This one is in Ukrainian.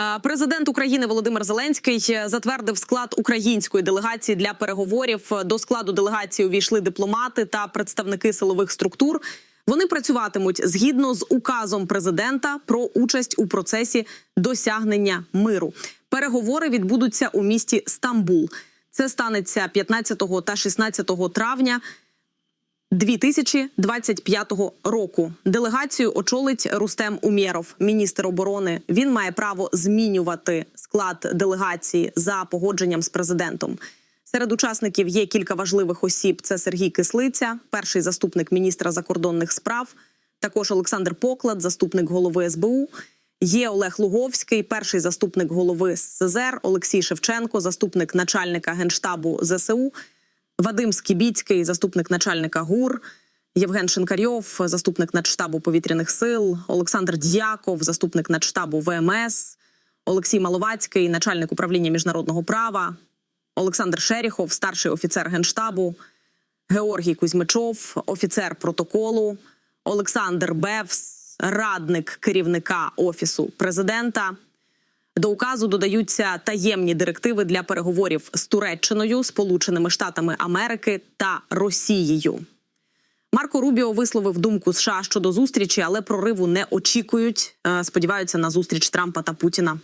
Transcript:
Е, Президент України Володимир Зеленський е, затвердив склад української делегації для переговорів. До складу делегації увійшли дипломати та представники силових структур. Вони працюватимуть згідно з указом президента про участь у процесі досягнення миру. Переговори відбудуться у місті Стамбул. Це станеться 15 та 16 травня. 2025 року делегацію очолить Рустем Умєров, міністр оборони. Він має право змінювати склад делегації за погодженням з президентом. Серед учасників є кілька важливих осіб. Це Сергій Кислиця, перший заступник міністра закордонних справ. Також Олександр Поклад, заступник голови СБУ. Є Олег Луговський, перший заступник голови СЗР, Олексій Шевченко, заступник начальника генштабу ЗСУ. Вадим Скібіцький, заступник начальника ГУР, Євген Шинкарьов, заступник начштабу повітряних сил, Олександр Д'яков, заступник начштабу ВМС, Олексій Маловацький, начальник управління міжнародного права, Олександр Шеріхов, старший офіцер генштабу, Георгій Кузьмичов, офіцер протоколу, Олександр Бевс, радник керівника офісу президента. До указу додаються таємні директиви для переговорів з Туреччиною, Сполученими Штатами Америки та Росією. Марко Рубіо висловив думку США щодо зустрічі, але прориву не очікують. Е, Сподіваються на зустріч Трампа та Путіна.